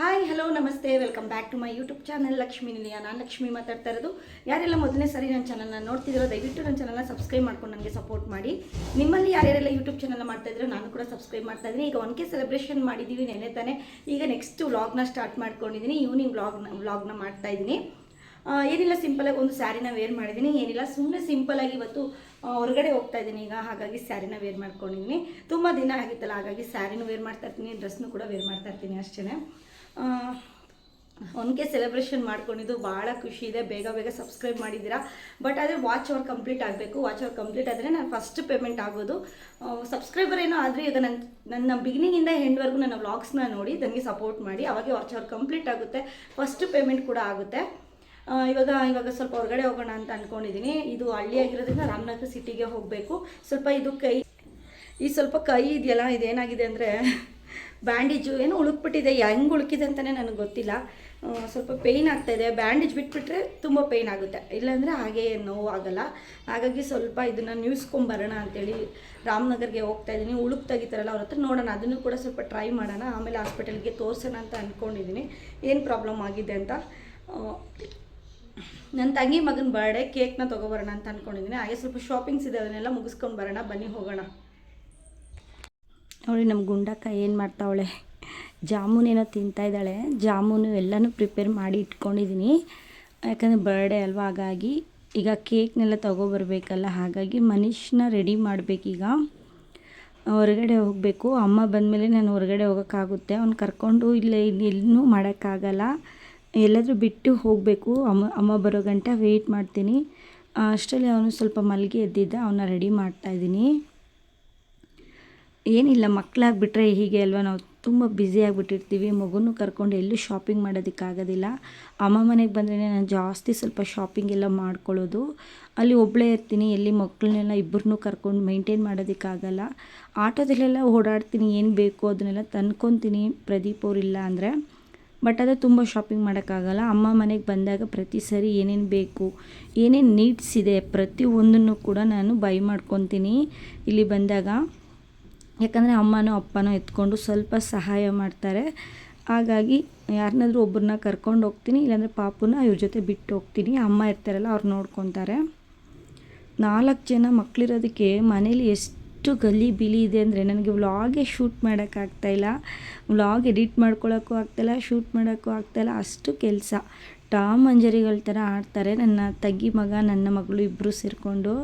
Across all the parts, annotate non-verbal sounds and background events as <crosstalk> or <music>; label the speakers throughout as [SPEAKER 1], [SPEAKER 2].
[SPEAKER 1] Hi hello namaste welcome back to my YouTube channel Lakshmi Nilaya ನಾನು ಲಕ್ಷ್ಮಿ ಮಾತಾಡ್ತಾ ಇರೋದು. ಯಾರೆಲ್ಲ ಮೊದಲನೇ ಸರಿ ನನ್ನ ಚಾನಲ್ನ ನೋಡ್ತಿದ್ದೀರೋ, ದಯವಿಟ್ಟು ನನ್ನ ಚಾನಲ್ನ ಸಬ್ಸ್ಕ್ರೈಬ್ ಮಾಡ್ಕೊಂಡು ನನಗೆ ಸಪೋರ್ಟ್ ಮಾಡಿ. ನಿಮ್ಮಲ್ಲಿ ಯಾರ್ಯಾರೆಲ್ಲ ಯೂಟ್ಯೂಬ್ ಚಾನಲ್ ಮಾಡ್ತಾ ಇದ್ರೆ ನಾನು ಕೂಡ ಸಬ್ಸ್ಕ್ರೈಬ್ ಮಾಡ್ತಾ ಇದ್ದೀನಿ. ಈಗ ಒನ್ ಕೆ ಸೆಲೆಬ್ರೇಷನ್ ಮಾಡಿದ್ದೀವಿ ನೆನೆ ತಾನೆ. ಈಗ ನೆಕ್ಸ್ಟ್ ವ್ಲಾಗ್ನ ಸ್ಟಾರ್ಟ್ ಮಾಡ್ಕೊಂಡಿದ್ದೀನಿ ಈವ್ನಿಂಗ್ ವ್ಲಾಗ್ನ ವ್ಲಾಗ್ನ ಮಾಡ್ತಾ ಇದ್ದೀನಿ. ಏನಿಲ್ಲ ಸಿಂಪಲಾಗಿ ಒಂದು ಸ್ಯಾರಿನ ವೇರ್ ಮಾಡಿದ್ದೀನಿ ಏನಿಲ್ಲ ಸುಮ್ಮನೆ ಸಿಂಪಲಾಗಿ ಇವತ್ತು ಹೊರಗಡೆ ಹೋಗ್ತಾ ಇದ್ದೀನಿ ಈಗ. ಹಾಗಾಗಿ ಸ್ಯಾರಿನ ವೇರ್ ಮಾಡ್ಕೊಂಡಿದ್ದೀನಿ ತುಂಬ ದಿನ ಆಗಿತ್ತಲ್ಲ, ಹಾಗಾಗಿ ಸ್ಯಾರಿನೂ ವೇರ್ ಮಾಡ್ತಾ ಇರ್ತೀನಿ. ಡ್ರೆಸ್ನು ಕೂಡ ವೇರ್ ಮಾಡ್ತಾ ಇರ್ತೀನಿ ಅಷ್ಟೇ ಒನ್ಗೆ ಸೆಲೆಬ್ರೇಷನ್ ಮಾಡ್ಕೊಂಡಿದ್ದು ಭಾಳ ಖುಷಿ ಇದೆ. ಬೇಗ ಬೇಗ ಸಬ್ಸ್ಕ್ರೈಬ್ ಮಾಡಿದ್ದೀರಾ. ಬಟ್ ಆದರೆ ವಾಚ್ ಅವರ್ ಕಂಪ್ಲೀಟ್ ಆಗಬೇಕು. ವಾಚ್ ಅವರ್ ಕಂಪ್ಲೀಟ್ ಆದರೆ ನಾನು ಫಸ್ಟ್ ಪೇಮೆಂಟ್ ಆಗೋದು. ಸಬ್ಸ್ಕ್ರೈಬರ್ ಏನೋ ಆದರೆ ಈಗ ನನ್ನ ನನ್ನ ಬಿಗಿನಿಂಗಿಂದ ಎಂಡ್ವರೆಗೂ ನನ್ನ ವ್ಲಾಗ್ಸ್ನ ನೋಡಿ, ನನಗೆ ಸಪೋರ್ಟ್ ಮಾಡಿ. ಅವಾಗೆ ವಾಚ್ ಅವರ್ ಕಂಪ್ಲೀಟ್ ಆಗುತ್ತೆ. ಫಸ್ಟ್ ಪೇಮೆಂಟ್ ಕೂಡ ಆಗುತ್ತೆ. ಇವಾಗ ಇವಾಗ ಸ್ವಲ್ಪ ಹೊರಗಡೆ ಹೋಗೋಣ ಅಂತ ಅಂದ್ಕೊಂಡಿದ್ದೀನಿ ಇದು ಹಳ್ಳಿ ಆಗಿರೋದ್ರಿಂದ ರಾಮನಗರ ಸಿಟಿಗೆ ಹೋಗಬೇಕು. ಸ್ವಲ್ಪ ಇದು ಕೈ, ಈ ಸ್ವಲ್ಪ ಕೈ ಇದೆಯಲ್ಲ, ಇದೇನಾಗಿದೆ ಅಂದರೆ ಬ್ಯಾಂಡೇಜು ಏನೋ ಉಳುಕ್ಬಿಟ್ಟಿದೆ, ಹೆಂಗೆ ಉಳುಕಿದೆ ಅಂತಲೇ ನನಗೆ ಗೊತ್ತಿಲ್ಲ. ಸ್ವಲ್ಪ ಪೇಯ್ನ್ ಆಗ್ತಾಯಿದೆ ಬ್ಯಾಂಡೇಜ್ ಬಿಟ್ಬಿಟ್ರೆ ತುಂಬ ಪೇಯ್ನ್ ಆಗುತ್ತೆ. ಇಲ್ಲಾಂದರೆ ಹಾಗೆ ನೋವು ಆಗಲ್ಲ ಹಾಗಾಗಿ ಸ್ವಲ್ಪ ಇದನ್ನು ನ್ಯೂಸ್ಕೊಂಬರೋಣ ಅಂತೇಳಿ ರಾಮನಗರ್ಗೆ ಹೋಗ್ತಾ ಇದ್ದೀನಿ. ಉಳುಕ್ ತೆಗಿತಾರಲ್ಲ ಅವ್ರ ಹತ್ರ ನೋಡೋಣ. ಅದನ್ನು ಕೂಡ ಸ್ವಲ್ಪ ಟ್ರೈ ಮಾಡೋಣ. ಆಮೇಲೆ ಹಾಸ್ಪಿಟಲ್ಗೆ ತೋರಿಸೋಣ ಅಂತ ಅಂದ್ಕೊಂಡಿದ್ದೀನಿ ಏನು ಪ್ರಾಬ್ಲಮ್ ಆಗಿದೆ ಅಂತ. ನನ್ನ ತಂಗಿ ಮಗನ ಬರ್ಡೇ ಕೇಕ್ನ ತೊಗೊಬರೋಣ ಅಂತ ಅಂದ್ಕೊಂಡಿದ್ದೀನಿ ಹಾಗೆ ಸ್ವಲ್ಪ ಶಾಪಿಂಗ್ಸ್ ಇದೆ, ಅದನ್ನೆಲ್ಲ ಮುಗಿಸ್ಕೊಂಡು ಬರೋಣ. ಬನ್ನಿ ಹೋಗೋಣ. ನೋಡಿ ನಮ್ಮ ಗುಂಡಕ್ಕ ಏನು ಮಾಡ್ತಾವಳೆ? ಜಾಮೂನೇನೋ ಏನೋ ತಿಂತಾ ಇದ್ದಾಳೆ. ಜಾಮೂನು ಎಲ್ಲನೂ ಪ್ರಿಪೇರ್ ಮಾಡಿ ಇಟ್ಕೊಂಡಿದ್ದೀನಿ ಯಾಕಂದರೆ ಬರ್ಡೇ ಅಲ್ವಾ, ಹಾಗಾಗಿ ಈಗ ಕೇಕ್ನೆಲ್ಲ ತೊಗೊಬರ್ಬೇಕಲ್ಲ, ಹಾಗಾಗಿ ಮನುಷ್ಯನ ರೆಡಿ ಮಾಡಬೇಕೀಗ ಹೊರಗಡೆ ಹೋಗಬೇಕು. ಅಮ್ಮ ಬಂದಮೇಲೆ ನಾನು ಹೊರಗಡೆ ಹೋಗೋಕ್ಕಾಗುತ್ತೆ. ಅವ್ನು ಕರ್ಕೊಂಡು ಇಲ್ಲೇ ಎಲ್ಲೂ ಮಾಡೋಕ್ಕಾಗಲ್ಲ. ಎಲ್ಲಾದರೂ ಬಿಟ್ಟು ಹೋಗಬೇಕು. ಅಮ್ಮ ಅಮ್ಮ ಬರೋ ಗಂಟೆ ವೆಯ್ಟ್ ಮಾಡ್ತೀನಿ. ಅಷ್ಟರಲ್ಲಿ ಅವನು ಸ್ವಲ್ಪ ಮಲಗಿ ಎದ್ದಿದ್ದ ಅವನ್ನ ರೆಡಿ ಮಾಡ್ತಾಯಿದ್ದೀನಿ ಏನಿಲ್ಲ ಮಕ್ಕಳಾಗ್ಬಿಟ್ರೆ ಹೀಗೆ ಅಲ್ವಾ? ನಾವು ತುಂಬ ಬ್ಯುಸಿ ಆಗಿಬಿಟ್ಟಿರ್ತೀವಿ. ಮಗುನೂ ಕರ್ಕೊಂಡು ಎಲ್ಲೂ ಶಾಪಿಂಗ್ ಮಾಡೋದಕ್ಕಾಗೋದಿಲ್ಲ ಅಮ್ಮ ಮನೆಗೆ ಬಂದರೆ ನಾನು ಜಾಸ್ತಿ ಸ್ವಲ್ಪ ಶಾಪಿಂಗ್ ಎಲ್ಲ ಮಾಡ್ಕೊಳ್ಳೋದು. ಅಲ್ಲಿ ಒಬ್ಬಳೇ ಇರ್ತೀನಿ, ಎಲ್ಲಿ ಮಕ್ಕಳನ್ನೆಲ್ಲ ಇಬ್ಬರನ್ನೂ ಕರ್ಕೊಂಡು ಮೈಂಟೈನ್ ಮಾಡೋದಕ್ಕಾಗಲ್ಲ ಆಟೋದಲ್ಲೆಲ್ಲ ಓಡಾಡ್ತೀನಿ, ಏನು ಬೇಕು ಅದನ್ನೆಲ್ಲ ತಂದ್ಕೊತೀನಿ ಪ್ರದೀಪ್ ಅವರಿಲ್ಲ ಅಂದರೆ. ಬಟ್ ಅದು ತುಂಬ ಶಾಪಿಂಗ್ ಮಾಡೋಕ್ಕಾಗಲ್ಲ. ಅಮ್ಮ ಮನೆಗೆ ಬಂದಾಗ ಪ್ರತಿ ಸರಿ ಏನೇನು ಬೇಕು, ಏನೇನು ನೀಡ್ಸ್ ಇದೆ ಪ್ರತಿ ಒಂದನ್ನು ಕೂಡ ನಾನು ಬೈ ಮಾಡ್ಕೊತೀನಿ. ಇಲ್ಲಿ ಬಂದಾಗ ಯಾಕಂದರೆ ಅಮ್ಮನೋ ಅಪ್ಪನೋ ಎತ್ಕೊಂಡು ಸ್ವಲ್ಪ ಸಹಾಯ ಮಾಡ್ತಾರೆ. ಹಾಗಾಗಿ ಯಾರನ್ನಾದ್ರೂ ಒಬ್ಬರನ್ನ ಕರ್ಕೊಂಡು ಹೋಗ್ತೀನಿ, ಇಲ್ಲಾಂದರೆ ಪಾಪುನ ಇವ್ರ ಜೊತೆ ಬಿಟ್ಟು ಹೋಗ್ತೀನಿ. ಅಮ್ಮ ಇರ್ತಾರಲ್ಲ, ಅವ್ರು ನೋಡ್ಕೊತಾರೆ. ನಾಲ್ಕು ಜನ ಮಕ್ಕಳಿರೋದಕ್ಕೆ ಮನೇಲಿ ಎಷ್ಟು ಗಲಿ ಬಿಲಿ ಇದೆ ಅಂದರೆ ನನಗೆ ವ್ಲಾಗೇ ಶೂಟ್ ಮಾಡೋಕ್ಕಾಗ್ತಾಯಿಲ್ಲ ವ್ಲಾಗ್ ಎಡಿಟ್ ಮಾಡ್ಕೊಳ್ಳೋಕ್ಕೂ ಆಗ್ತಾಯಿಲ್ಲ ಶೂಟ್ ಮಾಡೋಕ್ಕೂ ಆಗ್ತಾಯಿಲ್ಲ ಅಷ್ಟು ಕೆಲಸ. ಟಾಮ್ ಅಂಜರಿಗಳ ಥರ ಆಡ್ತಾರೆ. ನನ್ನ ತಗ್ಗಿ ಮಗ, ನನ್ನ ಮಗಳು ಇಬ್ಬರು ಸೇರಿಕೊಂಡು.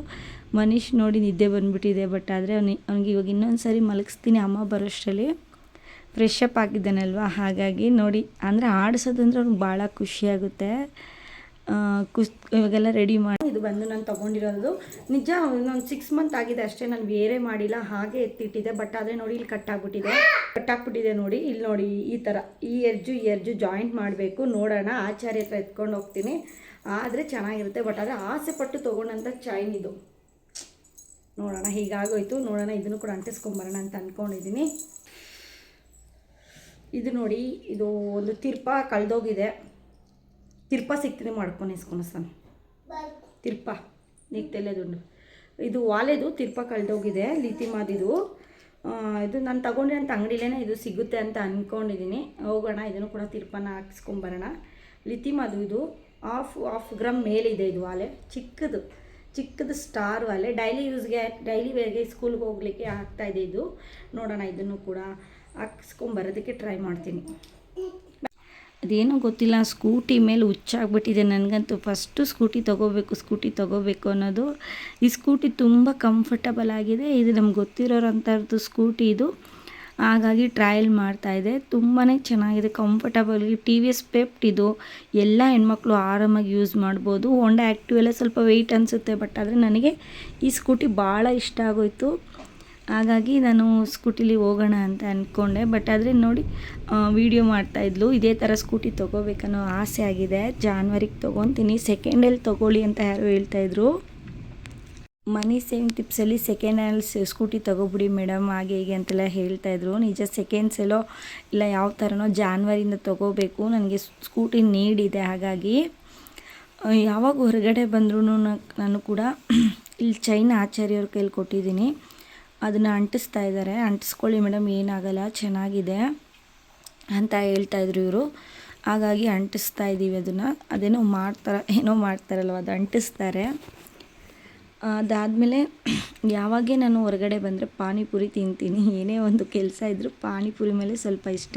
[SPEAKER 1] ಮನೀಶ್ ನೋಡಿ ನಿದ್ದೆ ಬಂದುಬಿಟ್ಟಿದೆ ಬಟ್ ಆದರೆ ಅವ್ನಿಗೆ ಅವ್ನಿಗೆ ಇವಾಗ ಇನ್ನೊಂದು ಸಾರಿ ಮಲಗಿಸ್ತೀನಿ, ಅಮ್ಮ ಬರೋಷ್ಟರಲ್ಲಿ ಫ್ರೆಶ್ ಅಪ್ ಆಗಿದ್ದಾನಲ್ವ? ಹಾಗಾಗಿ ನೋಡಿ, ಅಂದರೆ ಆಡಿಸೋದಂದ್ರೆ ಅವ್ನಿಗೆ ಭಾಳ ಖುಷಿಯಾಗುತ್ತೆ ಕುಸ್, ಇವಾಗೆಲ್ಲ ರೆಡಿ ಮಾಡಿ ಇದು ಬಂದು ನಾನು ತೊಗೊಂಡಿರೋದು. ನಿಜ ಒಂದು ಸಿಕ್ಸ್ ಮಂತ್ ಆಗಿದೆ ಅಷ್ಟೇ, ನಾನು ಬೇರೆ ಮಾಡಿಲ್ಲ, ಹಾಗೆ ಎತ್ತಿಟ್ಟಿದ್ದೆ ಬಟ್ ಆದರೆ ನೋಡಿ ಇಲ್ಲಿ ಕಟ್ಟಾಗ್ಬಿಟ್ಟಿದೆ ಕಟ್ಟಾಗ್ಬಿಟ್ಟಿದೆ ನೋಡಿ, ಇಲ್ಲಿ ನೋಡಿ ಈ ಥರ ಈ ಎರ್ಜು ಈ ಎರ್ಜು ಜಾಯಿಂಟ್ ಮಾಡಬೇಕು, ನೋಡೋಣ, ಆಚಾರ್ಯ ಹತ್ರ ಎತ್ಕೊಂಡು ಹೋಗ್ತೀನಿ. ಆದರೆ ಚೆನ್ನಾಗಿರುತ್ತೆ ಬಟ್ ಆದರೆ ಆಸೆ ಪಟ್ಟು ತೊಗೊಂಡಂಥ ಚೈನ್ ಇದು. ನೋಡೋಣ, ಹೀಗಾಗೋಯ್ತು. ನೋಡೋಣ, ಇದನ್ನು ಕೂಡ ಅಂಟಿಸ್ಕೊಂಬರೋಣ ಅಂತ ಅಂದ್ಕೊಂಡಿದ್ದೀನಿ ಇದು ನೋಡಿ, ಇದು ಒಂದು ತಿರ್ಪ ಕಳೆದೋಗಿದೆ. ತಿರ್ಪ ಸಿಗ್ತೀನಿ ಮಾಡ್ಕೊಂಡು ಇಸ್ಕೊನಸ್ತಾನೆ ತಿರ್ಪ ನೀಗ್ತೆಲೆ ದುಂಡು. ಇದು ವಾಲೆದು ತಿರ್ಪ ಕಳೆದೋಗಿದೆ ಲೀತಿ ಮಾದಿದು ಇದು ನಾನು ತಗೊಂಡಿರೋಂಥ ಅಂಗಡಿಲೇ ಇದು ಸಿಗುತ್ತೆ ಅಂತ ಅಂದ್ಕೊಂಡಿದ್ದೀನಿ ಹೋಗೋಣ, ಇದನ್ನು ಕೂಡ ತಿರ್ಪನ ಹಾಕ್ಸ್ಕೊಂಬರೋಣ ಲಿತಿಮದು ಇದು ಹಾಫ್ ಆಫ್ ಗ್ರಾಮ್ ಮೇಲಿದೆ ಇದು ವಾಲೆ. ಚಿಕ್ಕದು. ಚಿಕ್ಕದು ಸ್ಟಾರ್ ಅಲ್ಲೇ. ಡೈಲಿ ಯೂಸ್ಗೆ ಡೈಲಿ ವೇರ್ಗೆ ಸ್ಕೂಲ್ಗೆ ಹೋಗ್ಲಿಕ್ಕೆ ಆಗ್ತಾಯಿದೆ ಇದು ನೋಡೋಣ ಇದನ್ನು ಕೂಡ ಹಾಕ್ಸ್ಕೊಂಬರೋದಕ್ಕೆ ಟ್ರೈ ಮಾಡ್ತೀನಿ. ಅದೇನೋ ಗೊತ್ತಿಲ್ಲ ಸ್ಕೂಟಿ ಮೇಲೆ ಹುಚ್ಚಾಗ್ಬಿಟ್ಟಿದೆ. ನನಗಂತೂ ಫಸ್ಟು ಸ್ಕೂಟಿ ತೊಗೋಬೇಕು ಸ್ಕೂಟಿ ತೊಗೋಬೇಕು ಅನ್ನೋದು ಈ ಸ್ಕೂಟಿ ತುಂಬ ಕಂಫರ್ಟಬಲ್ ಆಗಿದೆ. ಇದು ನಮ್ಗೆ ಗೊತ್ತಿರೋರಂಥದ್ದು ಸ್ಕೂಟಿ ಇದು. ಹಾಗಾಗಿ ಟ್ರಯಲ್ ಮಾಡ್ತಾಯಿದ್ದೆ ತುಂಬಾ ಚೆನ್ನಾಗಿದೆ comfortable T V S Pep ಇದು. ಎಲ್ಲ ಹೆಣ್ಮಕ್ಳು ಆರಾಮಾಗಿ ಯೂಸ್ ಮಾಡ್ಬೋದು. ಹೊಂಡ ಆ್ಯಕ್ಟಿವ್ ಎಲ್ಲ ಸ್ವಲ್ಪ ವೆಯ್ಟ್ ಅನಿಸುತ್ತೆ ಬಟ್ ಆದರೆ ನನಗೆ ಈ ಸ್ಕೂಟಿ ಭಾಳ ಇಷ್ಟ ಆಗೋಯ್ತು. ಹಾಗಾಗಿ ನಾನು ಸ್ಕೂಟಿಲಿ ಹೋಗೋಣ ಅಂತ ಅಂದ್ಕೊಂಡೆ ಬಟ್ ಆದರೆ ನೋಡಿ ವಿಡಿಯೋ ಮಾಡ್ತಾಯಿದ್ಲು ಇದೇ ಥರ ಸ್ಕೂಟಿ ತೊಗೋಬೇಕನ್ನೋ ಆಸೆ ಆಗಿದೆ. ಜಾನ್ವರಿಗೆ ತೊಗೊತೀನಿ ಸೆಕೆಂಡಲ್ಲಿ ತೊಗೊಳ್ಳಿ ಅಂತ ಯಾರೋ ಹೇಳ್ತಾಯಿದ್ರು ಮನಿ ಸೇವಿಂಗ್ ಟಿಪ್ಸಲ್ಲಿ ಸೆಕೆಂಡ್ ಹ್ಯಾಂಡ್ ಸ್ಕೂಟಿ ತಗೋಬಿಡಿ ಮೇಡಮ್ ಹಾಗೆ ಹೀಗೆ ಅಂತೆಲ್ಲ ಹೇಳ್ತಾಯಿದ್ರು ನಿಜ ಸೆಕೆಂಡ್ ಸೆಲೋ ಇಲ್ಲ ಯಾವ ಥರನೋ ಜಾನ್ವರಿಯಿಂದ ತಗೋಬೇಕು. ನನಗೆ ಸ್ಕೂಟಿ ನೀಡಿದೆ, ಹಾಗಾಗಿ. ಯಾವಾಗ ಹೊರಗಡೆ ಬಂದ್ರೂ ನಾನು ಕೂಡ <clears throat> ಇಲ್ಲಿ ಚೈನ್ ಆಚಾರ್ಯವ್ರ ಕೈಲಿ ಕೊಟ್ಟಿದ್ದೀನಿ. ಅದನ್ನು ಅಂಟಿಸ್ತಾ ಇದ್ದಾರೆ ಅಂಟಿಸ್ಕೊಳ್ಳಿ ಮೇಡಮ್ ಏನಾಗಲ್ಲ, ಚೆನ್ನಾಗಿದೆ ಅಂತ ಹೇಳ್ತಾಯಿದ್ರು ಇವರು. ಹಾಗಾಗಿ ಅಂಟಿಸ್ತಾ ಇದ್ದೀವಿ ಅದನ್ನು. ಅದೇನೋ ಮಾಡ್ತಾರೆ ಏನೋ ಮಾಡ್ತಾರಲ್ವ, ಅದು ಅಂಟಿಸ್ತಾರೆ. ಅದಾದಮೇಲೆ ಯಾವಾಗೇ ನಾನು ಹೊರಗಡೆ ಬಂದರೆ ಪಾನಿಪುರಿ ತಿಂತೀನಿ. ಏನೇ ಒಂದು ಕೆಲಸ ಇದ್ದರೂ ಪಾನಿಪುರಿ ಮೇಲೆ ಸ್ವಲ್ಪ ಇಷ್ಟ.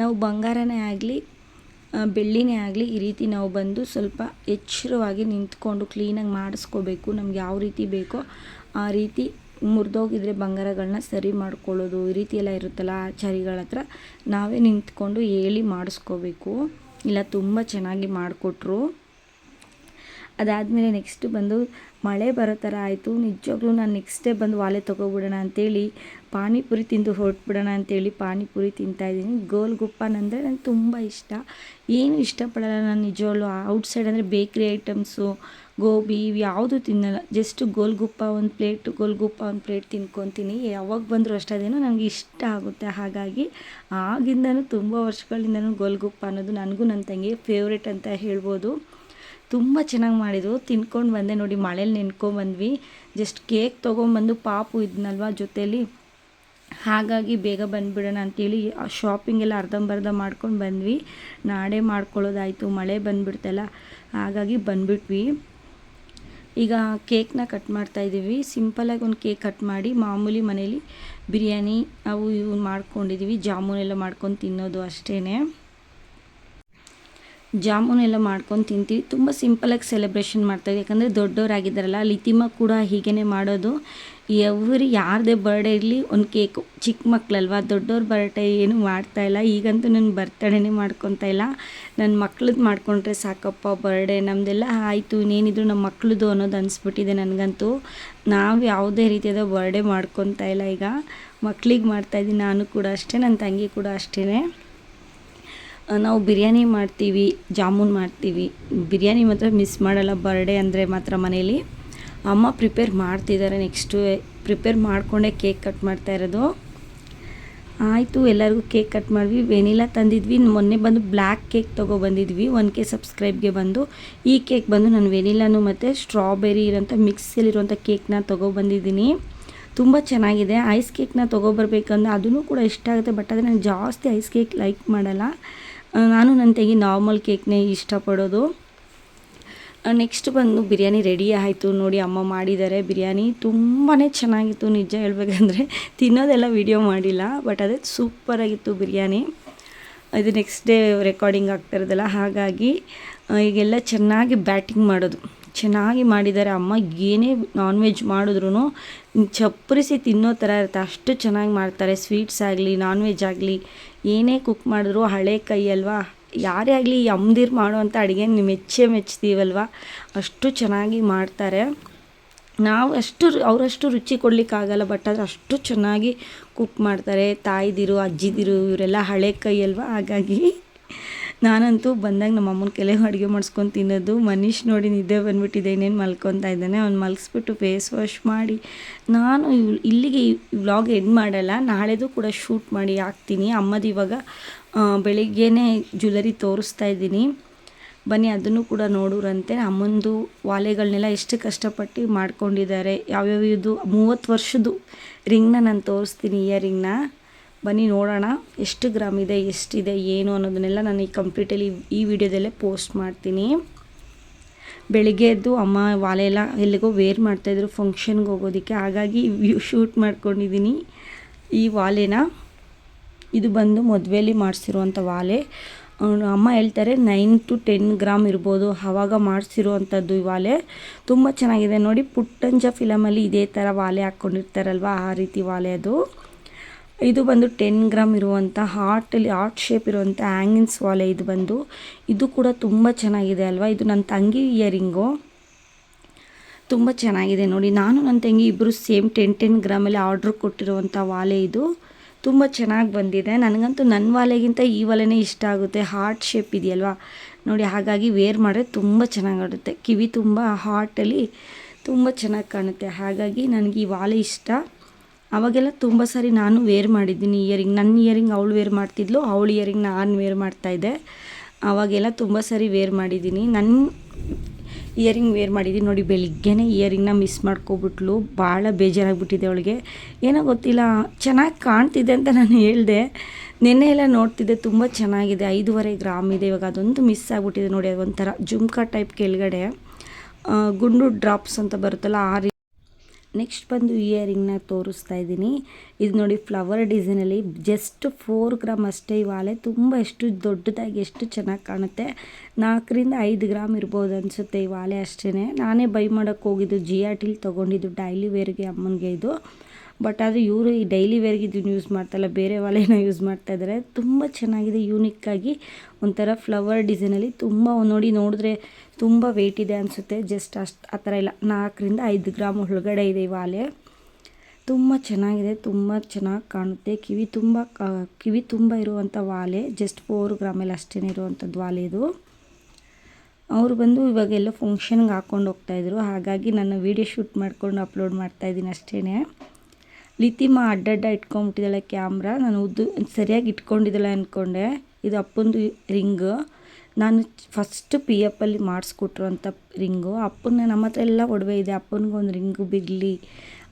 [SPEAKER 1] ನಾವು ಬಂಗಾರನೇ ಆಗಲಿ ಬೆಳ್ಳಿನೇ ಆಗಲಿ ಈ ರೀತಿ ನಾವು ಬಂದು ಸ್ವಲ್ಪ ಎಚ್ಚರವಾಗಿ ನಿಂತ್ಕೊಂಡು ಕ್ಲೀನಾಗಿ ಮಾಡಿಸ್ಕೋಬೇಕು. ನಮ್ಗೆ ಯಾವ ರೀತಿ ಬೇಕೋ ಆ ರೀತಿ ಮುರಿದೋಗಿದ್ರೆ ಬಂಗಾರಗಳನ್ನ ಸರಿ ಮಾಡ್ಕೊಳ್ಳೋದು. ಈ ರೀತಿ ಎಲ್ಲ ಇರುತ್ತಲ್ಲ ಆಚಾರಿಗಳ ಹತ್ರ ನಾವೇ ನಿಂತ್ಕೊಂಡು ಹೇಳಿ ಮಾಡಿಸ್ಕೋಬೇಕು. ಇಲ್ಲ ತುಂಬ ಚೆನ್ನಾಗಿ ಮಾಡಿಕೊಟ್ರು. ಅದಾದಮೇಲೆ ನೆಕ್ಸ್ಟ್ ಬಂದು ಮಳೆ ಬರೋ ಥರ ಆಯಿತು. ನಿಜವಾಗ್ಲೂ ನಾನು ನೆಕ್ಸ್ಟ್ ಡೇ ಬಂದು ವಾಲೆ ತೊಗೊಬಿಡೋಣ ಅಂತೇಳಿ, ಪಾನಿಪುರಿ ತಿಂದು ಹೊರಟ್ಬಿಡೋಣ ಅಂತೇಳಿ ಪಾನಿಪುರಿ ತಿಂತಾಯಿದ್ದೀನಿ ಗೋಲ್ ಅಂದರೆ ನಂಗೆ ತುಂಬ ಇಷ್ಟ. ಏನು ಇಷ್ಟಪಡಲ್ಲ ನಾನು ನಿಜವಾಗ್ಲೂ. ಔಟ್ಸೈಡ್ ಅಂದರೆ ಬೇಕ್ರಿ ಐಟಮ್ಸು ಗೋಬಿ ಯಾವುದು ತಿನ್ನಲ್ಲ. ಜಸ್ಟ್ ಗೋಲ್ಗುಪ್ಪ ಒಂದು ಪ್ಲೇಟ್ ಗೋಲ್ಗುಪ್ಪ ಒಂದು ಪ್ಲೇಟ್ ತಿನ್ಕೊತೀನಿ. ಯಾವಾಗ ಬಂದರೂ ಅಷ್ಟೇ ನನಗೆ ಇಷ್ಟ ಆಗುತ್ತೆ. ಹಾಗಾಗಿ ಆಗಿಂದನೂ ತುಂಬ ವರ್ಷಗಳಿಂದನೂ ಗೋಲ್ಗುಪ್ಪ ಅನ್ನೋದು ನನಗೂ ನನ್ನ ತಂಗಿ ಫೇವ್ರೇಟ್ ಅಂತ ಹೇಳ್ಬೋದು. ತುಂಬ ಚೆನ್ನಾಗಿ ಮಾಡಿದರು. ತಿನ್ಕೊಂಡು ಬಂದೆ ನೋಡಿ, ಮಳೇಲಿ ನೆನ್ಕೊಂಬಂದ್ವಿ ಜಸ್ಟ್ ಕೇಕ್ ತೊಗೊಂಬಂದು ಪಾಪು ಇದ್ನಲ್ವ ಜೊತೇಲಿ. ಹಾಗಾಗಿ ಬೇಗ ಬಂದುಬಿಡೋಣ ಅಂತೇಳಿ ಆ ಶಾಪಿಂಗ್ ಎಲ್ಲ ಅರ್ಧಂಬರ್ಧ ಮಾಡ್ಕೊಂಡು ಬಂದ್ವಿ. ನಾಳೆ ಮಾಡ್ಕೊಳ್ಳೋದಾಯಿತು, ಮಳೆ ಬಂದುಬಿಡ್ತಲ್ಲ. ಹಾಗಾಗಿ ಬಂದುಬಿಟ್ವಿ. ಈಗ ಕೇಕ್ನ ಕಟ್ ಮಾಡ್ತಾ ಇದ್ದೀವಿ ಸಿಂಪಲಾಗಿ ಒಂದು ಕೇಕ್ ಕಟ್ ಮಾಡಿ, ಮಾಮೂಲಿ ಮನೇಲಿ ಬಿರಿಯಾನಿ, ಅವು ಇವು ಮಾಡ್ಕೊಂಡಿದ್ದೀವಿ ಜಾಮೂನೆಲ್ಲ ಮಾಡ್ಕೊಂಡು ತಿನ್ನೋದು ಅಷ್ಟೇ ಜಾಮೂನ್ ಎಲ್ಲ ಮಾಡ್ಕೊಂಡು ತಿಂತೀವಿ. ತುಂಬ ಸಿಂಪಲಾಗಿ ಸೆಲೆಬ್ರೇಷನ್ ಮಾಡ್ತಾಯಿದ್ವಿ ಯಾಕಂದರೆ ದೊಡ್ಡವರಾಗಿದ್ದಾರಲ್ಲ ಲಿತಿಮ ಕೂಡ ಹೀಗೇ ಮಾಡೋದು. ಎವ್ರಿ ಯಾರದೇ ಬರ್ಡೇ ಇರಲಿ ಒಂದು ಕೇಕು ಚಿಕ್ಕ ಮಕ್ಕಳಲ್ವ ದೊಡ್ಡವ್ರ ಬರ್ಡೇ ಏನು ಮಾಡ್ತಾಯಿಲ್ಲ ಈಗಂತೂ ನನ್ನ ಬರ್ತಡೇನೇ ಮಾಡ್ಕೊತಾ ಇಲ್ಲ. ನನ್ನ ಮಕ್ಳದ್ದು ಮಾಡ್ಕೊಂಡ್ರೆ ಸಾಕಪ್ಪ ಬರ್ಡೇ ನಮ್ಮದೆಲ್ಲ ಆಯಿತು, ಇನ್ನೇನಿದ್ರು ನಮ್ಮ ಮಕ್ಳದ್ದು ಅನ್ನೋದು ಅನಿಸ್ಬಿಟ್ಟಿದೆ ನನಗಂತೂ. ನಾವು ಯಾವುದೇ ರೀತಿಯಾದ ಬರ್ಡೇ ಮಾಡ್ಕೊತಾ ಇಲ್ಲ ಈಗ. ಮಕ್ಳಿಗೆ ಮಾಡ್ತಾಯಿದ್ದೀನಿ ನಾನು ಕೂಡ ಅಷ್ಟೇ ನನ್ನ ತಂಗಿ ಕೂಡ ಅಷ್ಟೇ ನಾವು ಬಿರಿಯಾನಿ ಮಾಡ್ತೀವಿ, ಜಾಮೂನ್ ಮಾಡ್ತೀವಿ. ಬಿರಿಯಾನಿ ಮಾತ್ರ ಮಿಸ್ ಮಾಡಲ್ಲ ಬರ್ಡೇ ಅಂದರೆ ಮಾತ್ರ ಮನೇಲಿ ಅಮ್ಮ ಪ್ರಿಪೇರ್ ಮಾಡ್ತಿದ್ದಾರೆ ನೆಕ್ಸ್ಟು ಪ್ರಿಪೇರ್ ಮಾಡಿಕೊಂಡೇ ಕೇಕ್ ಕಟ್ ಮಾಡ್ತಾ ಇರೋದು. ಆಯಿತು, ಎಲ್ಲರಿಗೂ ಕೇಕ್ ಕಟ್ ಮಾಡಿದ್ವಿ ವೆನಿಲಾ ತಂದಿದ್ವಿ. ಮೊನ್ನೆ ಬಂದು ಬ್ಲ್ಯಾಕ್ ಕೇಕ್ ತೊಗೊಬಂದಿದ್ವಿ ಒನ್ ಕೆ ಸಬ್ಸ್ಕ್ರೈಬ್ಗೆ ಬಂದು. ಈ ಕೇಕ್ ಬಂದು ನಾನು ವೆನಿಲಾನು ಮತ್ತು ಸ್ಟ್ರಾಬೆರಿ ಇರೋಂಥ ಮಿಕ್ಸಲ್ಲಿರುವಂಥ ಕೇಕ್ನ ತೊಗೊಬಂದಿದ್ದೀನಿ ತುಂಬ ಚೆನ್ನಾಗಿದೆ. ಐಸ್ ಕೇಕ್ನ ತೊಗೊಬರ್ಬೇಕಂದ್ರೆ ಅದೂ ಕೂಡ ಇಷ್ಟ ಆಗುತ್ತೆ. ಬಟ್ ಆದರೆ ನಾನು ಜಾಸ್ತಿ ಐಸ್ ಕೇಕ್ ಲೈಕ್ ಮಾಡಲ್ಲ. ನಾನು ನನ್ನ ತೆಗಿ ನಾರ್ಮಲ್ ಕೇಕ್ನೇ ಇಷ್ಟಪಡೋದು. ನೆಕ್ಸ್ಟ್ ಬಂದು ಬಿರಿಯಾನಿ ರೆಡಿ ಆಯಿತು. ನೋಡಿ ಅಮ್ಮ ಮಾಡಿದ್ದಾರೆ ಬಿರಿಯಾನಿ. ತುಂಬಾ ಚೆನ್ನಾಗಿತ್ತು ನಿಜ ಹೇಳಬೇಕಂದ್ರೆ. <laughs> ತಿನ್ನೋದೆಲ್ಲ ವಿಡಿಯೋ ಮಾಡಿಲ್ಲ ಬಟ್ ಅದೇ ಸೂಪರಾಗಿತ್ತು ಬಿರಿಯಾನಿ. ಇದು ನೆಕ್ಸ್ಟ್ ಡೇ ರೆಕಾರ್ಡಿಂಗ್ ಆಗ್ತಾ ಇರೋದಲ್ಲ, ಹಾಗಾಗಿ ಈಗೆಲ್ಲ ಚೆನ್ನಾಗಿ ಬ್ಯಾಟಿಂಗ್ ಮಾಡೋದು. ಚೆನ್ನಾಗಿ ಮಾಡಿದ್ದಾರೆ. ಅಮ್ಮ ಏನೇ ನಾನ್ ವೆಜ್ ಮಾಡಿದ್ರು ಚಪ್ಪರಿಸಿ ತಿನ್ನೋ ಥರ ಇರುತ್ತೆ. ಅಷ್ಟು ಚೆನ್ನಾಗಿ ಮಾಡ್ತಾರೆ. ಸ್ವೀಟ್ಸ್ ಆಗಲಿ ನಾನ್ ವೆಜ್ ಆಗಲಿ. ಏನೇ ಕುಕ್ ಮಾಡಿದ್ರು ಹಳೆ ಕೈ ಅಲ್ವಾ? ಯಾರೇ ಆಗಲಿ ಯಮ್ದಿರು ಮಾಡುವಂಥ ಅಡುಗೆ ಮೆಚ್ಚೆ ಮೆಚ್ತೀವಲ್ವ? ಅಷ್ಟು ಚೆನ್ನಾಗಿ ಮಾಡ್ತಾರೆ. ನಾವು ಅಷ್ಟು ಅವರಷ್ಟು ರುಚಿ ಕೊಡಲಿಕ್ಕಾಗಲ್ಲ ಬಟ್ ಆದರೆ ಅಷ್ಟು ಚೆನ್ನಾಗಿ ಕುಕ್ ಮಾಡ್ತಾರೆ. ತಾಯಿದಿರು, ಅಜ್ಜಿದಿರು, ಇವರೆಲ್ಲ ಹಳೆ ಕೈ ಅಲ್ವಾ? ಹಾಗಾಗಿ ನಾನಂತೂ ಬಂದಾಗ ನಮ್ಮ ಅಮ್ಮನ ಕೆಲೆ ಅಡುಗೆ ಮಾಡಿಸ್ಕೊಂಡು ತಿನ್ನೋದು. ಮನೀಶ್ ನೋಡಿ ನಿದ್ದೆ ಬಂದುಬಿಟ್ಟಿದೆ, ಇನ್ನೇನು ಮಲ್ಕೊತಾ ಇದ್ದಾನೆ. ಅವ್ನು ಮಲಗಿಸ್ಬಿಟ್ಟು ಫೇಸ್ ವಾಶ್ ಮಾಡಿ. ನಾನು ಇಲ್ಲಿಗೆ ವ್ಲಾಗ್ ಎಂಡ್ ಮಾಡಲ್ಲ. ನಾಳೆದು ಕೂಡ ಶೂಟ್ ಮಾಡಿ ಹಾಕ್ತೀನಿ. ಅಮ್ಮದು ಇವಾಗ ಬೆಳಿಗ್ಗೆನೇ ಜ್ಯುವೆಲರಿ ತೋರಿಸ್ತಾ ಇದ್ದೀನಿ. ಬನ್ನಿ, ಅದನ್ನು ಕೂಡ ನೋಡೋರಂತೆ. ಅಮ್ಮಂದು ವಾಲೆಗಳನ್ನೆಲ್ಲ ಎಷ್ಟು ಕಷ್ಟಪಟ್ಟು ಮಾಡ್ಕೊಂಡಿದ್ದಾರೆ. ಯಾವ್ಯಾವ ಇದು ಮೂವತ್ತು ವರ್ಷದ್ದು ರಿಂಗ್ನ ನಾನು ತೋರಿಸ್ತೀನಿ ಇಯರಿಂಗ್ನ. ಬನ್ನಿ ನೋಡೋಣ, ಎಷ್ಟು ಗ್ರಾಮ್ ಇದೆ ಎಷ್ಟಿದೆ ಏನು ಅನ್ನೋದನ್ನೆಲ್ಲ ನಾನು ಈ ಕಂಪ್ಲೀಟಲ್ಲಿ ಈ ವಿಡಿಯೋದಲ್ಲೇ ಪೋಸ್ಟ್ ಮಾಡ್ತೀನಿ. ಬೆಳಿಗ್ಗೆ ಎದ್ದು ಅಮ್ಮ ವಾಲೆ ಎಲ್ಲ ಎಲ್ಲಿಗೋ ವೇರ್ ಮಾಡ್ತಾಯಿದ್ರು ಫಂಕ್ಷನ್ಗೆ ಹೋಗೋದಕ್ಕೆ, ಹಾಗಾಗಿ ಶೂಟ್ ಮಾಡ್ಕೊಂಡಿದ್ದೀನಿ ಈ ವಾಲೆನ. ಇದು ಬಂದು ಮದುವೆಯಲ್ಲಿ ಮಾಡಿಸಿರುವಂಥ ವಾಲೆ. ಅಮ್ಮ ಹೇಳ್ತಾರೆ, ನೈನ್ ಟು ಟೆನ್ ಗ್ರಾಮ್ ಇರ್ಬೋದು ಆವಾಗ ಮಾಡಿಸಿರುವಂಥದ್ದು ಈ ವಾಲೆ. ತುಂಬ ಚೆನ್ನಾಗಿದೆ. ನೋಡಿ, ಪುಟ್ಟಂಜ ಫಿಲಮಲ್ಲಿ ಇದೇ ಥರ ವಾಲೆ ಹಾಕ್ಕೊಂಡಿರ್ತಾರಲ್ವ, ಆ ರೀತಿ ವಾಲೆ ಅದು. ಇದು ಬಂದು ಟೆನ್ ಗ್ರಾಮ್ ಇರುವಂಥ ಹಾರ್ಟಲ್ಲಿ ಹಾರ್ಟ್ ಶೇಪ್ ಇರುವಂಥ ಆ್ಯಂಗಿನ್ಸ್ ವಾಲೆ ಇದು ಬಂದು. ಇದು ಕೂಡ ತುಂಬ ಚೆನ್ನಾಗಿದೆ ಅಲ್ವಾ? ಇದು ನನ್ನ ತಂಗಿ ಇಯರಿಂಗು ತುಂಬ ಚೆನ್ನಾಗಿದೆ ನೋಡಿ. ನಾನು ನನ್ನ ತಂಗಿ ಇಬ್ಬರು ಸೇಮ್ ಟೆನ್ ಟೆನ್ ಗ್ರಾಮಲ್ಲಿ ಆರ್ಡ್ರ್ ಕೊಟ್ಟಿರುವಂಥ ವಾಲೆ ಇದು. ತುಂಬ ಚೆನ್ನಾಗಿ ಬಂದಿದೆ. ನನಗಂತೂ ನನ್ನ ವಾಲೆಗಿಂತ ಈ ವಾಲೆನೇ ಇಷ್ಟ ಆಗುತ್ತೆ. ಹಾರ್ಟ್ ಶೇಪ್ ಇದೆಯಲ್ವಾ? ನೋಡಿ, ಹಾಗಾಗಿ ವೇರ್ ಮಾಡಿದ್ರೆ ತುಂಬ ಚೆನ್ನಾಗಿರುತ್ತೆ ಕಿವಿ ತುಂಬ ಹಾರ್ಟಲ್ಲಿ ತುಂಬ ಚೆನ್ನಾಗಿ ಕಾಣುತ್ತೆ. ಹಾಗಾಗಿ ನನಗೆ ಈ ವಾಲೆ ಇಷ್ಟ. ಅವಾಗೆಲ್ಲ ತುಂಬ ಸಾರಿ ನಾನು ವೇರ್ ಮಾಡಿದ್ದೀನಿ ಇಯರಿಂಗ್ ನನ್ನ ಇಯರಿಂಗ್ ಅವಳು ವೇರ್ ಮಾಡ್ತಿದ್ಲು, ಅವಳು ಇಯರಿಂಗ್ ನಾನು ವೇರ್ ಮಾಡ್ತಾಯಿದ್ದೆ ಅವಾಗೆಲ್ಲ ತುಂಬ ಸಾರಿ ವೇರ್ ಮಾಡಿದ್ದೀನಿ. ನನ್ನ ಇಯರಿಂಗ್ ವೇರ್ ಮಾಡಿದ್ದೀನಿ ನೋಡಿ, ಬೆಳಿಗ್ಗೆನೇ ಇಯರಿಂಗ್ನ ಮಿಸ್ ಮಾಡ್ಕೊಬಿಟ್ಲು. ಭಾಳ ಬೇಜಾರಾಗ್ಬಿಟ್ಟಿದೆ ಅವಳಿಗೆ. ಏನೋ ಗೊತ್ತಿಲ್ಲ, ಚೆನ್ನಾಗಿ ಕಾಣ್ತಿದೆ ಅಂತ ನಾನು ಹೇಳಿದೆ. ನಿನ್ನೆ ಎಲ್ಲ ನೋಡ್ತಿದ್ದೆ, ತುಂಬ ಚೆನ್ನಾಗಿದೆ. ಐದೂವರೆ ಗ್ರಾಮ್ ಇದೆ, ಇವಾಗ ಅದೊಂದು ಮಿಸ್ ಆಗಿಬಿಟ್ಟಿದೆ ನೋಡಿ, ಅದೊಂಥರ ಜುಮ್ಕಾ ಟೈಪ್ ಕೆಳಗಡೆ. ಗುಂಡು ಡ್ರಾಪ್ಸ್ ಅಂತ ಬರುತ್ತಲ್ಲ, ಆ ನೆಕ್ಸ್ಟ್ ಬಂದು ಇಯರಿಂಗ್ನ ತೋರಿಸ್ತಾ ಇದ್ದೀನಿ. ಇದು ನೋಡಿ ಫ್ಲವರ್ ಡಿಸೈನಲ್ಲಿ ಜಸ್ಟ್ ಫೋರ್ ಗ್ರಾಮ್ ಅಷ್ಟೇ ಈ ವಾಲೆ. ತುಂಬ ಎಷ್ಟು ದೊಡ್ಡದಾಗಿ ಎಷ್ಟು ಚೆನ್ನಾಗಿ ಕಾಣುತ್ತೆ. ನಾಲ್ಕರಿಂದ ಐದು ಗ್ರಾಮ್ ಇರ್ಬೋದು ಅನಿಸುತ್ತೆ ಈ ವಾಲೆ ಅಷ್ಟೇ ನಾನೇ ಬೈ ಮಾಡೋಕ್ಕೆ ಹೋಗಿದ್ದು ಜಿ ಆರ್ ಟಿಲಿ ತೊಗೊಂಡಿದ್ದು ಡೈಲಿ ವೇರ್ಗೆ ಅಮ್ಮನಿಗೆ ಇದು. ಬಟ್ ಆದರೆ ಇವರು ಈ ಡೈಲಿ ವೇರ್ಗೆ ಇದನ್ನು ಯೂಸ್ ಮಾಡ್ತಾಯಿಲ್ಲ ಬೇರೆ ವಾಲೆನ ಯೂಸ್ ಮಾಡ್ತಾ ಇದ್ದಾರೆ ತುಂಬ ಚೆನ್ನಾಗಿದೆ ಯೂನಿಕ್ಕಾಗಿ ಒಂಥರ ಫ್ಲವರ್ ಡಿಸೈನಲ್ಲಿ ತುಂಬ ನೋಡಿ ನೋಡಿದ್ರೆ ತುಂಬ ವೆಯ್ಟ್ ಇದೆ ಅನಿಸುತ್ತೆ. ಜಸ್ಟ್ ಅಷ್ಟು ಆ ಥರ ಇಲ್ಲ. ನಾಲ್ಕರಿಂದ ಐದು ಗ್ರಾಮ್ ಒಳಗಡೆ ಇದೆ ಈ ವಾಲೆ. ತುಂಬ ಚೆನ್ನಾಗಿದೆ, ತುಂಬ ಚೆನ್ನಾಗಿ ಕಾಣುತ್ತೆ. ಕಿವಿ ತುಂಬ ಕಿವಿ ತುಂಬ ಇರುವಂಥ ವಾಲೆ. ಜಸ್ಟ್ ಫೋರ್ ಗ್ರಾಮಲ್ಲಿ ಅಷ್ಟೇ ಇರುವಂಥದ್ದು ವಾಲೆ ಇದು. ಅವರು ಬಂದು ಇವಾಗ ಇವಾಗೆಲ್ಲ ಫಂಕ್ಷನ್ಗೆ ಹಾಕ್ಕೊಂಡು ಹೋಗ್ತಾಯಿದ್ರು ಹಾಗಾಗಿ ನನ್ನ ವೀಡಿಯೋ ಶೂಟ್ ಮಾಡ್ಕೊಂಡು ಅಪ್ಲೋಡ್ ಮಾಡ್ತಾಯಿದ್ದೀನಿ ಅಷ್ಟೇ ಲಿತಿಮಾ ಅಡ್ಡಡ್ಡ ಇಟ್ಕೊಂಬಿಟ್ಟಿದ್ದಾಳೆ ಕ್ಯಾಮ್ರಾ. ನಾನು ಉದ್ದು ಸರಿಯಾಗಿ ಇಟ್ಕೊಂಡಿದ್ದಾಳೆ ಅಂದ್ಕೊಂಡೆ ಇದು ಅಪ್ಪಂದು ರಿಂಗು. ನಾನು ಫಸ್ಟ್ ಪಿ ಎಫಲ್ಲಿ ಮಾಡಿಸ್ಕೊಟ್ರು ರಿಂಗು. ಅಪ್ಪನ ನಮ್ಮ ಹತ್ರ ಎಲ್ಲ ಒಡವೆ ಇದೆ. ಅಪ್ಪನಿಗೊಂದು ರಿಂಗು ಬಿಡಲಿ.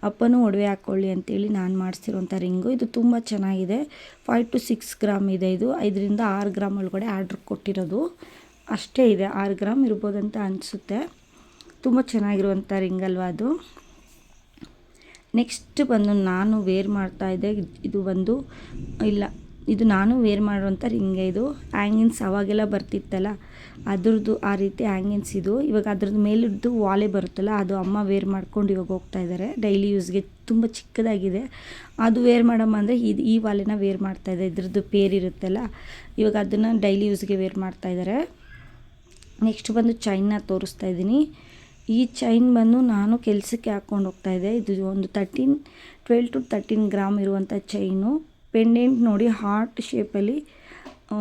[SPEAKER 1] ಅಪ್ಪನೂ ಒಡವೆ ಹಾಕ್ಕೊಳ್ಳಿ ಅಂತೇಳಿ ನಾನು ಮಾಡಿಸಿರುವಂಥ ರಿಂಗು. ಇದು ತುಂಬ ಚೆನ್ನಾಗಿದೆ. ಫೈವ್ ಟು ಸಿಕ್ಸ್ ಗ್ರಾಮ್ ಇದೆ ಇದು. ಐದರಿಂದ ಆರು ಗ್ರಾಮ್ ಒಳಗಡೆ ಆರ್ಡ್ರ್ ಕೊಟ್ಟಿರೋದು. ಅಷ್ಟೇ ಇದೆ. ಆರು ಗ್ರಾಮ್ ಇರ್ಬೋದಂತ ಅನಿಸುತ್ತೆ. ತುಂಬ ಚೆನ್ನಾಗಿರುವಂಥ ರಿಂಗ್ ಅಲ್ವಾ ಅದು. ನೆಕ್ಸ್ಟ್ ಬಂದು ನಾನು ವೇರ್ ಮಾಡ್ತಾ ಇದ್ದೆ. ಇದು ಬಂದು ಇಲ್ಲ, ಇದು ನಾನು ವೇರ್ ಮಾಡುವಂಥ ರಿಂಗೆ ಇದು. ಆ್ಯಂಗಿನ್ಸ್ ಅವಾಗೆಲ್ಲ ಬರ್ತಿತ್ತಲ್ಲ, ಅದ್ರದ್ದು ಆ ರೀತಿ ಆ್ಯಂಗಿನ್ಸ್ ಇದು. ಇವಾಗ ಅದ್ರದ್ದು ಮೇಲಿದ್ದು ವಾಲೆ ಬರುತ್ತಲ್ಲ, ಅದು ಅಮ್ಮ ವೇರ್ ಮಾಡ್ಕೊಂಡು ಇವಾಗ ಹೋಗ್ತಾ ಇದ್ದಾರೆ ಡೈಲಿ ಯೂಸ್ಗೆ ತುಂಬ ಚಿಕ್ಕದಾಗಿದೆ. ಅದು ವೇರ್ ಮಾಡಮ್ಮ ಅಂದರೆ ಇದು ಈ ವಾಲೆನ ವೇರ್ ಮಾಡ್ತಾ ಇದೆ ಇದ್ರದ್ದು ಪೇರ್ ಇರುತ್ತಲ್ಲ, ಇವಾಗ ಅದನ್ನು ಡೈಲಿ ಯೂಸ್ಗೆ ವೇರ್ ಮಾಡ್ತಾ ಇದ್ದಾರೆ ನೆಕ್ಸ್ಟ್ ಬಂದು ಚೈನ್ನ ತೋರಿಸ್ತಾ ಇದ್ದೀನಿ. ಈ ಚೈನ್ ಬಂದು ನಾನು ಕೆಲಸಕ್ಕೆ ಹಾಕ್ಕೊಂಡು ಹೋಗ್ತಾ ಇದ್ದೆ. ಇದು ಒಂದು thirteen twelve to thirteen gram ಇರುವಂಥ ಚೈನು ಪೆಂಡೆಂಟ್ ನೋಡಿ ಹಾರ್ಟ್ ಶೇಪಲ್ಲಿ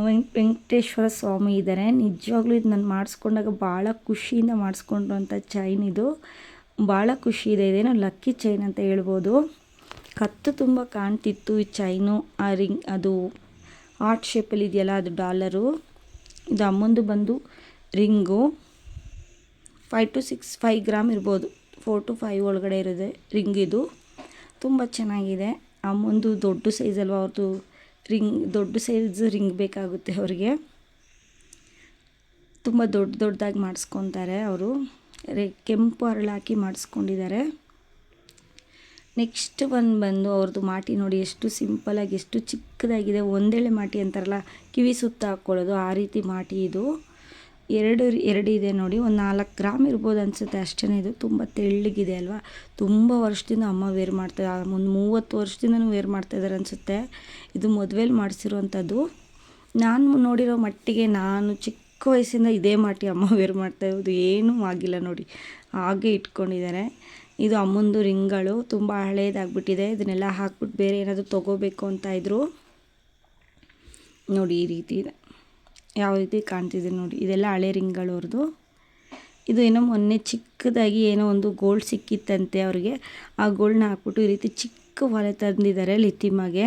[SPEAKER 1] ವೆಂಕ್ ವೆಂಕಟೇಶ್ವರ ಸ್ವಾಮಿ ಇದ್ದಾರೆ ನಿಜವಾಗ್ಲೂ ಇದು ನಾನು ಮಾಡಿಸ್ಕೊಂಡಾಗ ಭಾಳ ಖುಷಿಯಿಂದ ಮಾಡಿಸ್ಕೊಂಡಿರುವಂಥ ಚೈನ್ ಇದು. ಭಾಳ ಖುಷಿ ಇದೆ. ಇದೇನೋ ಲಕ್ಕಿ ಚೈನ್ ಅಂತ ಹೇಳ್ಬೋದು. ಕತ್ತು ತುಂಬ ಕಾಣ್ತಿತ್ತು ಈ ಚೈನು ಆ ರಿಂಗ್, ಅದು ಹಾರ್ಟ್ ಶೇಪಲ್ಲಿ ಇದೆಯಲ್ಲ, ಅದು ಡಾಲರು. ಇದು ಅಮ್ಮಂದು ಬಂದು ring. Five to six five gram ಇರ್ಬೋದು. ಫೋರ್ ಟು ಫೈವ್ ಒಳಗಡೆ ಇರೋದೆ ರಿಂಗ್ ಇದು. ತುಂಬ ಚೆನ್ನಾಗಿದೆ. ಅಮ್ಮಂದು ದೊಡ್ಡ ಸೈಜ್ ಅಲ್ವಾ ಅವ್ರದ್ದು ರಿಂಗ್ ದೊಡ್ಡ ಸೈಜ್ ರಿಂಗ್ ಬೇಕಾಗುತ್ತೆ ಅವರಿಗೆ. ತುಂಬ ದೊಡ್ಡ ದೊಡ್ಡದಾಗಿ ಮಾಡಿಸ್ಕೊತಾರೆ ಅವರು. ಕೆಂಪು ಅರಳಾಕಿ ಮಾಡಿಸ್ಕೊಂಡಿದ್ದಾರೆ. ನೆಕ್ಸ್ಟ್ ಒಂದು ಬಂದು ಅವ್ರದ್ದು ಮಾಟಿ ನೋಡಿ ಎಷ್ಟು ಸಿಂಪಲಾಗಿ ಎಷ್ಟು ಚಿಕ್ಕದಾಗಿದೆ. ಒಂದೇಳೆ ಮಾಟಿ ಅಂತಾರಲ್ಲ, ಕಿವಿ ಸುತ್ತ ಹಾಕ್ಕೊಳ್ಳೋದು ಆ ರೀತಿ ಮಾಟಿ ಇದು. ಎರಡು ಎರಡು ಇದೆ ನೋಡಿ, ಒಂದು ನಾಲ್ಕು ಗ್ರಾಮ್ ಇರ್ಬೋದು ಅನಿಸುತ್ತೆ ಅಷ್ಟೇ ಇದು ತುಂಬ ತೆಳ್ಳಗಿದೆ ಅಲ್ವಾ? ತುಂಬ ವರ್ಷದಿಂದ ಅಮ್ಮ ವೇರ್ ಮಾಡ್ತಾ ಒಂದು ಮೂವತ್ತು ವರ್ಷದಿಂದನೂ ವೇರ್ ಮಾಡ್ತಾಯಿದ್ದಾರೆ ಅನಿಸುತ್ತೆ. ಇದು ಮದುವೆಲಿ ಮಾಡಿಸಿರುವಂಥದ್ದು ನಾನು ನೋಡಿರೋ ಮಟ್ಟಿಗೆ ನಾನು ಚಿಕ್ಕ ವಯಸ್ಸಿಂದ ಇದೇ ಮಾಟಿ ಅಮ್ಮ ವೇರ್ ಮಾಡ್ತಾ ಇರೋದು. ಏನೂ ಆಗಿಲ್ಲ ನೋಡಿ. ಹಾಗೆ ಇಟ್ಕೊಂಡಿದ್ದಾರೆ. ಇದು ಅಮ್ಮಂದು ರಿಂಗ್ಗಳು ತುಂಬ ಹಳೇದಾಗ್ಬಿಟ್ಟಿದೆ. ಇದನ್ನೆಲ್ಲ ಹಾಕ್ಬಿಟ್ಟು ಬೇರೆ ಏನಾದರೂ ತೊಗೋಬೇಕು ಅಂತ ಇದ್ದರು ನೋಡಿ ಈ ರೀತಿ ಇದೆ. ಯಾವ ರೀತಿ ಕಾಣ್ತಿದೆ ನೋಡಿ. ಇದೆಲ್ಲ ಹಳೆ ರಿಂಗ್ಗಳು ಅವ್ರದ್ದು ಇದು ಏನೋ ಮೊನ್ನೆ ಚಿಕ್ಕದಾಗಿ ಏನೋ ಒಂದು ಗೋಲ್ಡ್ ಸಿಕ್ಕಿತ್ತಂತೆ ಅವ್ರಿಗೆ. ಆ ಗೋಲ್ಡ್ನ ಹಾಕ್ಬಿಟ್ಟು ಈ ರೀತಿ ಚಿಕ್ಕ ಹೊಲೆ ತಂದಿದ್ದಾರೆ ಲಿತಿಮಾಗೆ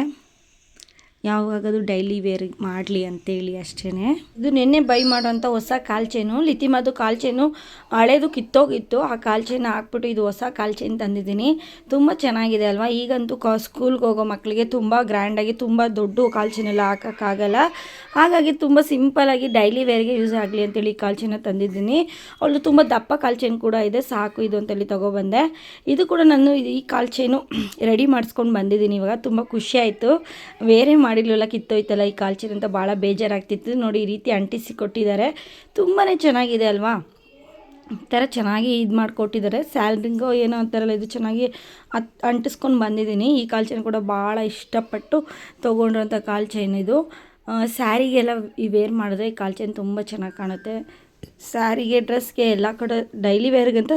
[SPEAKER 1] ಯಾವಾಗದು ಡೈಲಿ ವೇರ್ ಮಾಡಲಿ ಅಂತೇಳಿ ಅಷ್ಟೇ ಇದು ನಿನ್ನೆ ಬೈ ಮಾಡೋಂಥ ಹೊಸ ಕಾಲ್ಚೇನು ಲಿತಿಮಾದು ಕಾಲ್ಚೇನು ಹಳೇದು ಕಿತ್ತೋಗಿತ್ತು. ಆ ಕಾಲ್ಚೇನ ಚೈನ್ ಹಾಕ್ಬಿಟ್ಟು ಇದು ಹೊಸ ಕಾಲ್ ಚೈನ್ ತಂದಿದ್ದೀನಿ. ತುಂಬ ಚೆನ್ನಾಗಿದೆ ಅಲ್ವಾ? ಈಗಂತೂ ಕ ಸ್ಕೂಲ್ಗೆ ಹೋಗೋ ಮಕ್ಕಳಿಗೆ ತುಂಬ ಗ್ರ್ಯಾಂಡಾಗಿ ತುಂಬ ದೊಡ್ಡ ಕಾಲ್ ಚೈನ್ ಎಲ್ಲ ಹಾಕೋಕ್ಕಾಗಲ್ಲ. ಹಾಗಾಗಿ ತುಂಬ ಸಿಂಪಲಾಗಿ ಡೈಲಿ ವೇರ್ಗೆ ಯೂಸ್ ಆಗಲಿ ಅಂತೇಳಿ ಈ ಕಾಲ್ಚೇನ ತಂದಿದ್ದೀನಿ. ಅವಳು ತುಂಬ ದಪ್ಪ ಕಾಲ್ ಚೈನ್ ಕೂಡ ಇದೆ. ಸಾಕು ಇದು ಅಂತೇಳಿ ತೊಗೊಬಂದೆ. ಇದು ಕೂಡ ನಾನು ಈ ಕಾಲ್ ಚೈನು ರೆಡಿ ಮಾಡಿಸ್ಕೊಂಡು ಬಂದಿದ್ದೀನಿ ಇವಾಗ. ತುಂಬ ಖುಷಿ ಆಯಿತು. ಬೇರೆ ಮಾಡಿರ್ಲಿಲ್ಲ, ಕಿತ್ತೋಯ್ತಲ್ಲ, ಈ ಕಾಲ್ ಚೈನ್ ಅಂತ ಭಾಳ ಬೇಜಾರಾಗ್ತಿತ್ತು. ನೋಡಿ, ಈ ರೀತಿ ಅಂಟಿಸಿ ಕೊಟ್ಟಿದ್ದಾರೆ. ತುಂಬಾ ಚೆನ್ನಾಗಿದೆ ಅಲ್ವಾ? ಈ ಥರ ಚೆನ್ನಾಗಿ ಇದು ಮಾಡಿಕೊಟ್ಟಿದ್ದಾರೆ. ಸ್ಯಾಲ್ರಿಂಗೋ ಏನೋ ಅಂತಾರಲ್ಲ, ಇದು ಚೆನ್ನಾಗಿ ಅತ್ ಅಂಟಿಸ್ಕೊಂಡು ಬಂದಿದ್ದೀನಿ. ಈ ಕಾಲ್ ಚೈನ್ ಕೂಡ ಭಾಳ ಇಷ್ಟಪಟ್ಟು ತೊಗೊಂಡಿರೋಂಥ ಕಾಲ್ ಚೈನ್ ಇದು. ಸ್ಯಾರಿಗೆಲ್ಲ ಈ ವೇರ್ ಮಾಡಿದ್ರೆ ಈ ಕಾಲ್ ಚೈನ್ ತುಂಬ ಚೆನ್ನಾಗಿ ಕಾಣುತ್ತೆ. ಸ್ಯಾರಿಗೆ, ಡ್ರೆಸ್ಗೆ ಎಲ್ಲ ಕಡೆ ಡೈಲಿ ವೇರ್ಗಂತ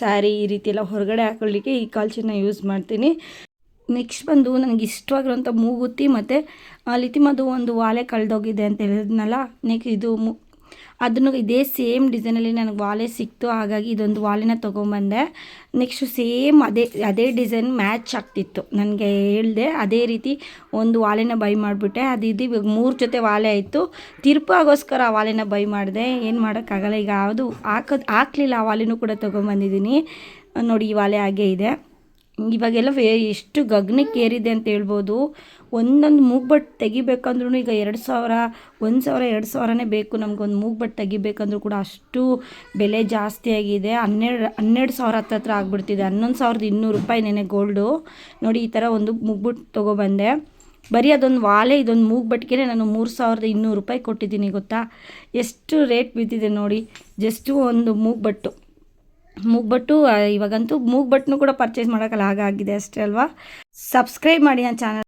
[SPEAKER 1] ಸ್ಯಾರಿ ಈ ರೀತಿ ಎಲ್ಲ ಹೊರಗಡೆ ಹಾಕೊಳ್ಳಿಕ್ಕೆ ಈ ಕಾಲ್ ಚೈನ ಯೂಸ್ ಮಾಡ್ತೀನಿ. ನೆಕ್ಸ್ಟ್ ಬಂದು ನನಗೆ ಇಷ್ಟವಾಗಿರುವಂಥ ಮೂಗುತಿ ಮತ್ತು ಲಿತಿಮದು ಒಂದು ವಾಲೆ ಕಳೆದೋಗಿದೆ ಅಂತ ಹೇಳಿದ್ನಲ್ಲ, ನೆಕ್ ಇದು ಮು, ಅದನ್ನು ಇದೇ ಸೇಮ್ ಡಿಸೈನಲ್ಲಿ ನನಗೆ ವಾಲೆ ಸಿಕ್ತು, ಹಾಗಾಗಿ ಇದೊಂದು ವಾಲೆನ ತೊಗೊಂಬಂದೆ. ನೆಕ್ಸ್ಟು ಸೇಮ್ ಅದೇ ಅದೇ ಡಿಸೈನ್ ಮ್ಯಾಚ್ ಆಗ್ತಿತ್ತು, ನನಗೆ ಹೇಳಿದೆ, ಅದೇ ರೀತಿ ಒಂದು ವಾಲೆನ ಬೈ ಮಾಡಿಬಿಟ್ಟೆ. ಅದು ಇದು ಇವಾಗ ಮೂರು ಜೊತೆ ವಾಲೆ ಆಯಿತು, ತಿರುಪಾಗೋಸ್ಕರ ಆ ವಾಲೆನ ಬೈ ಮಾಡಿದೆ. ಏನು ಮಾಡೋಕ್ಕಾಗಲ್ಲ, ಈಗ ಯಾವುದು ಹಾಕೋದು, ಹಾಕ್ಲಿಲ್ಲ, ಆ ವಾಲೆನೂ ಕೂಡ ತೊಗೊಂಬಂದಿದ್ದೀನಿ. ನೋಡಿ, ಈ ವಾಲೆ ಹಾಗೇ ಇದೆ. ಇವಾಗೆಲ್ಲ ವೇ ಎಷ್ಟು ಗಗನಕ್ಕೆ ಏರಿದೆ ಅಂತ ಹೇಳ್ಬೋದು. ಒಂದೊಂದು ಮೂಗ್ಬಟ್ಟು ತೆಗಿಬೇಕಂದ್ರೂ ಈಗ ಎರಡು ಸಾವಿರ, ಒಂದು ಸಾವಿರ, ಎರಡು ಸಾವಿರನೇ ಬೇಕು. ನಮ್ಗೊಂದು ಮೂಗ್ಬಟ್ಟು ತೆಗಿಬೇಕಂದ್ರೂ ಕೂಡ ಅಷ್ಟು ಬೆಲೆ ಜಾಸ್ತಿ ಆಗಿದೆ. ಹನ್ನೆರಡು ಹನ್ನೆರಡು ಸಾವಿರ ಹತ್ತತ್ರ ಆಗ್ಬಿಡ್ತಿದೆ. ಹನ್ನೊಂದು ಸಾವಿರದ ಇನ್ನೂರು ರೂಪಾಯಿ ನೆನೆ ಗೋಲ್ಡು ನೋಡಿ, ಈ ಥರ ಒಂದು ಮೂಗ್ಬಟ್ಟು ತೊಗೊಬಂದೆ. ಬರೀ ಅದೊಂದು ವಾಲೆ, ಇದೊಂದು ಮೂಗ್ಬಟ್ಟಿಗೆ ನಾನು ಮೂರು ಸಾವಿರದ ಇನ್ನೂರು ರೂಪಾಯಿ ಕೊಟ್ಟಿದ್ದೀನಿ, ಗೊತ್ತಾ? ಎಷ್ಟು ರೇಟ್ ಬಿದ್ದಿದೆ ನೋಡಿ. ಜಸ್ಟು ಒಂದು ಮೂಗ್ಬಟ್ಟು. ಮೂಗ್ಬಟ್ಟು ಇವಾಗಂತೂ ಮೂಗ್ಬಟ್ಟನ್ನು ಕೂಡ ಪರ್ಚೇಸ್ ಮಾಡೋಕ್ಕಲ್ಲ ಆಗಾಗಿದೆ ಅಷ್ಟೇ ಅಲ್ವಾ? ಸಬ್ಸ್ಕ್ರೈಬ್ ಮಾಡಿ ನನ್ನ ಚಾನಲ್